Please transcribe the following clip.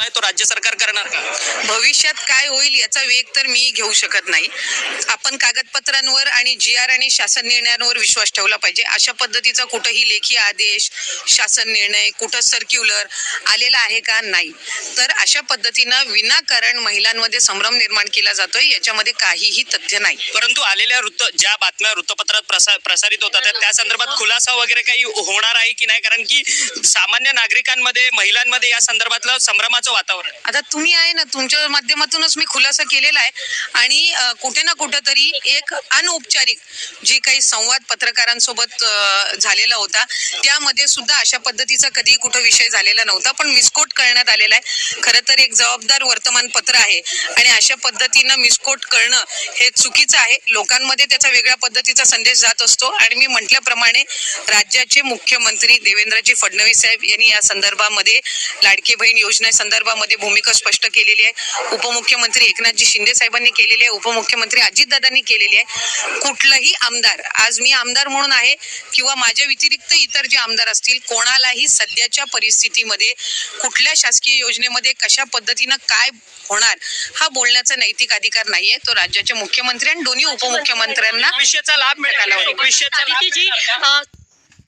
आहे तो राज्य सरकार करणार का? भविष्यात काय होईल याचा वेग तर मी घेऊ शकत नाही. आपण कागदपत्रांवर आणि जी आर आणि शासन निर्णयांवर विश्वास ठेवला पाहिजे. अशा पद्धतीचा कुठंही लेखी आदेश शासन निर्णय कुठं सर्क्युलर आलेला आहे का? नाही. तर अशा पद्धतीनं विनाकारण महिलांमध्ये संभ्रम निर्माण केला जातोय याच्यामध्ये काहीही तथ्य नाही. परंतु आलेल्या वृत्त ज्या बातम्या वृत्तपत्रात प्रसा प्रसारित होतात त्या- त्या संदर्भात खुलासा वगैरे काही होणार आहे की नाही? कारण की सामान्य नागरिकांमध्ये महिलांमध्ये या संदर्भातलं संभ्रमाचं वातावरण. आहे. आता तुम्ही आहे ना तुमच्या माध्यमातूनच मी खुलासा केलेला आहे. आणि कुठे ना कुठेतरी एक अनौपचारिक जे काही संवाद पत्रकारांसोबत झालेला होता त्यामध्ये सुद्धा अशा पद्धतीचा कधीही कुठं विषय झालेला नव्हता. पण मिसकोट करण्यात आलेला आहे. खरं तर एक जबाबदार वर्तमानपत्र आहे. आणि अशा पद्धतीनं मिसकोट करणं हे चुकीचं आहे. लोकांमध्ये त्याचा वेगळ्या पद्धतीचा संदेश जात असतो. आणि मी म्हटल्याप्रमाणे राज्याचे मुख्यमंत्री देवेंद्रजी फडणवीस साहेब यांनी या संदर्भामध्ये लाडके बहीण योजनेसंदर्भामध्ये भूमिका स्पष्ट केलेली आहे. उपमुख्यमंत्री एकनाथजी शिंदे साहेबांनी केलेली आहे. उपमुख्यमंत्री अजितदादांनी केलेली आहे. कुठलाही आमदार आज मी आमदार म्हणून आहे किंवा माझ्या व्यतिरिक्त इतर जे आमदार असतील कोणालाही सध्याच्या परिस्थितीमध्ये कुठल्या शासकीय योजनेमध्ये कशा पद्धतीनं काय होणार हा बोलण्याचा नैतिक अधिकार नाहीये. तो राज्याचे मुख्यमंत्री आणि दोन्ही उपमुख्यमंत्र्यांना विषयाचा लाभ मिळाला.